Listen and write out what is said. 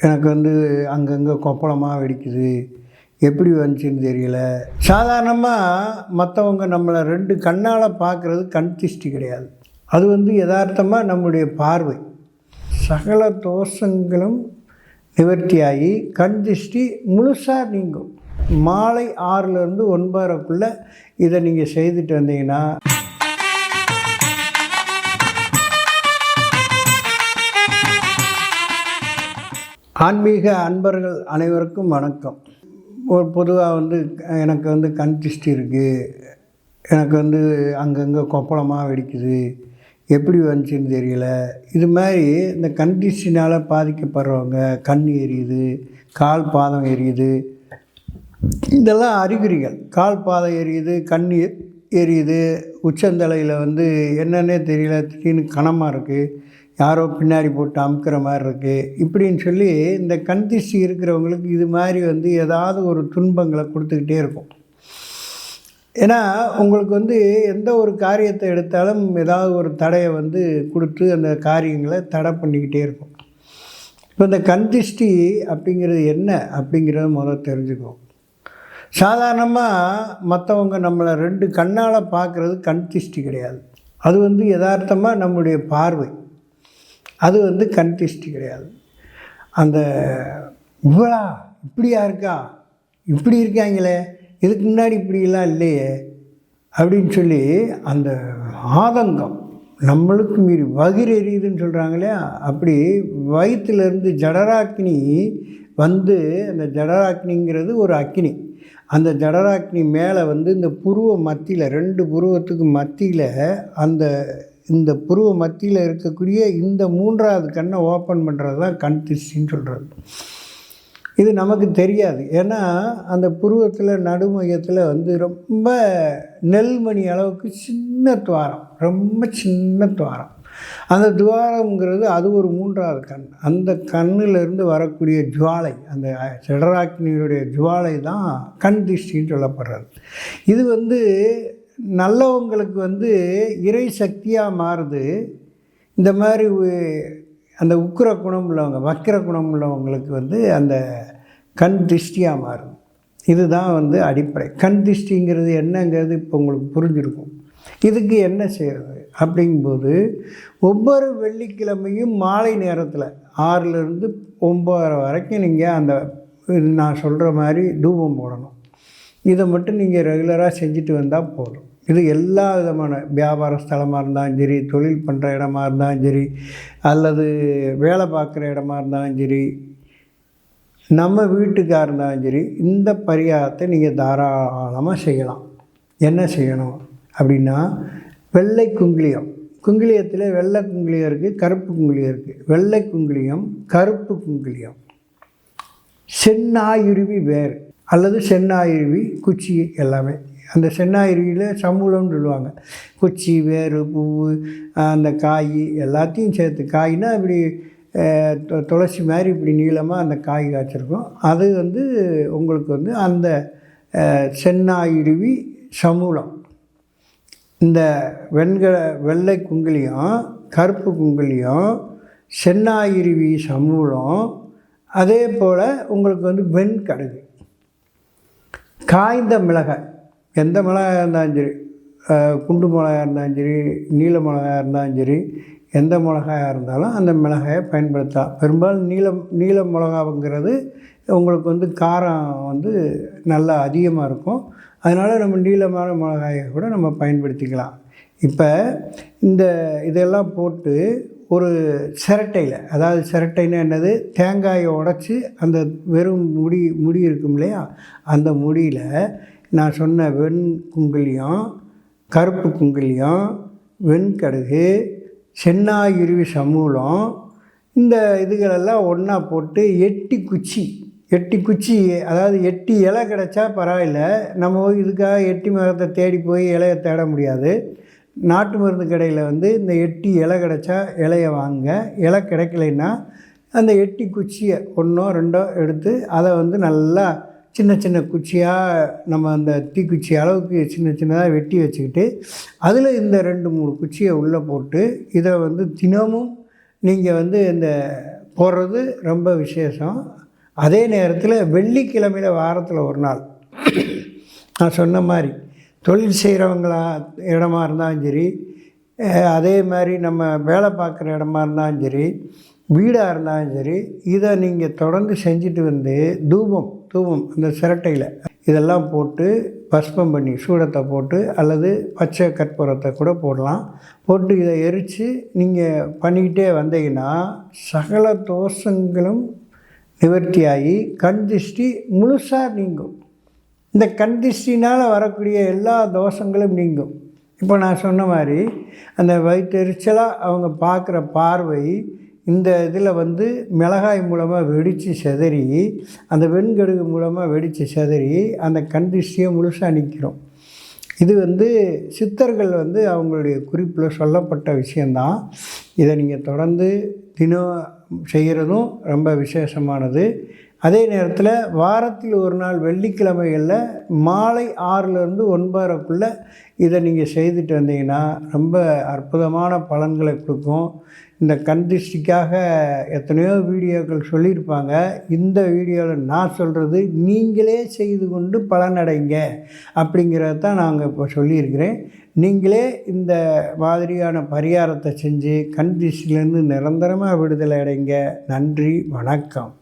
எனக்கு வந்து அங்கங்கே கொப்பளமாக வெடிக்குது. எப்படி வந்துச்சுன்னு தெரியல. சாதாரணமாக மற்றவங்க நம்மளை ரெண்டு கண்ணால் பார்க்குறது கண் திஷ்டி கிடையாது. அது வந்து யதார்த்தமாக நம்முடைய பார்வை. சகல தோஷங்களும் நிவர்த்தியாகி கண் திஷ்டி முழுசாக நீங்கும். மாலை ஆறுலேருந்து ஒன்பதரைக்குள்ளே இதை நீங்கள் செய்துட்டு வந்தீங்கன்னா ஆன்மீக அன்பர்கள் அனைவருக்கும் வணக்கம். ஒரு பொதுவாக வந்து எனக்கு வந்து கண் திஷ்டி இருக்குது எனக்கு வந்து அங்கங்கே கொப்பளமாக வெடிக்குது. எப்படி வந்துச்சுன்னு தெரியல. இது மாதிரி இந்த கண் திஷ்டினால் பாதிக்கப்படுறவங்க கண் எரியுது கால் பாதம் எரியுது. இதெல்லாம் அறிகுறிகள். கால் பாதம் எரியுது கண் எரியுது. உச்சந்தலையில் வந்து என்னன்னே தெரியல. திடீர்னு கனமாக இருக்குது யாரோ பின்னாடி போட்டு அமுக்கிற மாதிரி இருக்குது இப்படின்னு சொல்லி இந்த கண் இருக்கிறவங்களுக்கு இது மாதிரி வந்து ஏதாவது ஒரு துன்பங்களை கொடுத்துக்கிட்டே இருக்கும். ஏன்னா உங்களுக்கு வந்து எந்த ஒரு காரியத்தை எடுத்தாலும் ஏதாவது ஒரு தடையை வந்து கொடுத்து அந்த காரியங்களை தடை பண்ணிக்கிட்டே இருக்கும். இப்போ இந்த கண்திஷ்டி அப்படிங்கிறது என்ன அப்படிங்கிறத முதல்ல தெரிஞ்சுக்கோ. சாதாரணமாக மற்றவங்க நம்மளை ரெண்டு கண்ணால் பார்க்குறது கண் திஷ்டி கிடையாது. அது வந்து யதார்த்தமாக நம்முடைய பார்வை. அது வந்து கண் கிடையாது. அந்த இவ்வளா இப்படியா இருக்கா? இப்படி இருக்காங்களே? இதுக்கு முன்னாடி இப்படியெல்லாம் இல்லையே? அப்படின்னு சொல்லி அந்த ஆதங்கம் நம்மளுக்கு மீறி வகிர் எரியுதுன்னு சொல்கிறாங்க இல்லையா? அப்படி வயிற்றுலேருந்து ஜடராக்னி வந்து அந்த ஜடராக்னிங்கிறது ஒரு அக்னி அந்த ஜடராக்னி மேலே வந்து இந்த புருவ மத்தியில் ரெண்டு புருவத்துக்கு மத்தியில் அந்த இந்த புருவ மத்தியில் இருக்கக்கூடிய இந்த மூன்றாவது கண்ணை ஓப்பன் பண்ணுறது தான் கண் திஷ்டின்னு சொல்கிறது இது நமக்கு தெரியாது. ஏன்னா அந்த புருவத்தில் நடுமையத்தில் வந்து ரொம்ப நெல்மணி அளவுக்கு சின்ன துவாரம். ரொம்ப சின்ன துவாரம். அந்த துவாரம்ங்கிறது அது ஒரு மூன்றாவது கண். அந்த கண்ணிலிருந்து வரக்கூடிய ஜுவாலை அந்த ஜடராக்கினியுடைய ஜுவாலை தான் கண் திருஷ்டின்னு சொல்லப்படுறது. இது வந்து நல்லவங்களுக்கு வந்து இறை சக்தியாக மாறுது. இந்த மாதிரி உ- அந்த உக்கிர குணம் உள்ளவங்க வக்கிர குணம் உள்ளவங்களுக்கு வந்து அந்த கண் திருஷ்டியாக மாறும். இதுதான் வந்து அடிப்படை. கண் திருஷ்டிங்கிறது என்னங்கிறது இப்போ உங்களுக்கு புரிஞ்சிருக்கும். இதுக்கு என்ன செய்கிறது அப்படிங்கும்போது ஒவ்வொரு வெள்ளிக்கிழமையும் மாலை நேரத்தில் ஆறிலிருந்து ஒம்பது வரைக்கும் நீங்கள் அந்த நான் சொல்கிற மாதிரி தூபம் போடணும். இதை மட்டும் நீங்கள் ரெகுலராக செஞ்சுட்டு வந்தால் போதும். இது எல்லா விதமான வியாபார ஸ்தலமாக இருந்தாலும் சரி தொழில் பண்ணுற இடமா இருந்தாலும் சரி அல்லது வேலை பார்க்குற இடமா இருந்தாலும் சரி நம்ம வீட்டுக்காக இருந்தாலும் சரி இந்த பரிகாரத்தை நீங்கள் தாராளமாக செய்யலாம். என்ன செய்யணும் அப்படின்னா வெள்ளை குங்கிலியம். குங்கிலியத்தில் வெள்ளை குங்கிலியம் இருக்குது கருப்பு குங்கிலியம் இருக்குது வெள்ளை குங்கிலியம் கருப்பு குங்கிலியம். சென்னாயுருவி வேர் அல்லது சென்னாயுருவி குச்சி எல்லாமே. அந்த செந்நாயுருவியில் சமூலம்னு சொல்லுவாங்க. குச்சி வேர் பூ அந்த காய் எல்லாத்தையும் சேர்த்து காய்னால் இப்படி துளசி மாதிரி இப்படி நீளமாக அந்த காய் காய்ச்சிருக்கும். அது வந்து உங்களுக்கு வந்து அந்த அஹ், சமூலம். இந்த வெண்கல வெள்ளை குங்கிலியம் கருப்பு குங்கிலியம் செந்நாயிருவி சமூலம். அதே போல் உங்களுக்கு வந்து வெண்கடுகு. காய்ந்த மிளகாய். எந்த மிளகாயாக இருந்தாலும் சரி குண்டு மிளகாய் இருந்தாலும் சரி நீல மிளகாயாக இருந்தாலும் சரி எந்த மிளகாயாக இருந்தாலும் அந்த மிளகாயை பயன்படுத்தலாம். பெரும்பாலும் நீலம் நீல மிளகாவுங்கிறது உங்களுக்கு வந்து காரம் வந்து நல்லா அதிகமாக இருக்கும். அதனால் நம்ம நீளமான மிளகாயை கூட நம்ம பயன்படுத்திக்கலாம். இப்போ இந்த இதெல்லாம் போட்டு ஒரு சிரட்டையில் அதாவது சிரட்டைன்னா என்னது? தேங்காயை உடச்சி அந்த வெறும் முடி முடி இருக்கும் இல்லையா அந்த முடியில் நான் சொன்ன வெண் குங்கிலியம் கருப்பு குங்கிலியம் வெண்கடுகு சென்னாயிருவி சமூலம் இந்த இதுகளெல்லாம் ஒன்றா போட்டு எட்டி குச்சி எட்டி குச்சி அதாவது எட்டி இலை கிடச்சா பரவாயில்ல. நம்ம இதுக்காக எட்டி மரத்தை தேடி போய் இலையை தேட முடியாது. நாட்டு மருந்து கடையில் வந்து இந்த எட்டி இலை கிடச்சா இலையை வாங்க. இலை கிடைக்கலைன்னா அந்த எட்டி குச்சியை ஒன்றோ ரெண்டோ எடுத்து அதை வந்து நல்லா சின்ன சின்ன குச்சியாக நம்ம அந்த தீக்குச்சி அளவுக்கு சின்ன சின்னதாக வெட்டி வச்சுக்கிட்டு அதில் இந்த ரெண்டு மூணு குச்சியை உள்ளே போட்டு இதை வந்து தினமும் நீங்கள் வந்து இந்த போடுறது ரொம்ப விசேஷம். அதே நேரத்தில் வெள்ளிக்கிழமையில் வாரத்தில் ஒரு நாள். நான் சொன்ன மாதிரி தொழில் செய்கிறவங்களா இடமா இருந்தாலும் சரி அதே மாதிரி நம்ம வேலை பார்க்குற இடமா இருந்தாலும் சரி வீடாக இருந்தாலும் சரி இதை நீங்கள் தொடர்ந்து செஞ்சுட்டு வந்து தூபம் தூவம் இந்த சிரட்டையில். இதெல்லாம் போட்டு பஸ்பம் பண்ணி சூடத்தை போட்டு அல்லது பச்சை கற்பூரத்தை கூட போடலாம். போட்டு இதை எரித்து நீங்கள் பண்ணிக்கிட்டே வந்தீங்கன்னா சகல தோஷங்களும் நிவர்த்தியாகி கண் திருஷ்டி முழுசாக நீங்கும். இந்த கண் திருஷ்டினால் வரக்கூடிய எல்லா தோஷங்களும் நீங்கும். இப்போ நான் சொன்ன மாதிரி அந்த வயிற்றெரிச்சலாக அவங்க பார்க்குற பார்வை இந்த இதில் வந்து மிளகாய் மூலமாக வெடித்து செதறி அந்த வெண்கடுகு மூலமாக வெடித்து செதறி அந்த கண் திருஷ்டியை முழுசாக நிற்கிறோம். இது வந்து சித்தர்கள் வந்து அவங்களுடைய குறிப்பில் சொல்லப்பட்ட விஷயந்தான். இதை நீங்கள் தொடர்ந்து தினம் செய்கிறதும் ரொம்ப விசேஷமானது. அதே நேரத்தில் வாரத்தில் ஒரு நாள் வெள்ளிக்கிழமைகளில் மாலை ஆறுலேருந்து ஒன்பதரைக்குள்ளே இதை நீங்கள் செய்துட்டு வந்தீங்கன்னா ரொம்ப அற்புதமான பலன்களை கொடுக்கும். இந்த கண் திருஷ்டிக்காக எத்தனையோ வீடியோக்கள் சொல்லியிருப்பாங்க. இந்த வீடியோவில் நான் சொல்கிறது நீங்களே செய்து கொண்டு பலனடைங்க அப்படிங்கிறத தான் நாங்கள் இப்போ சொல்லியிருக்கிறேன். நீங்களே இந்த மாதிரியான பரிகாரத்தை செஞ்சு கண் திசிலேருந்து நிரந்தரமாக விடுதலை அடைங்க. நன்றி வணக்கம்.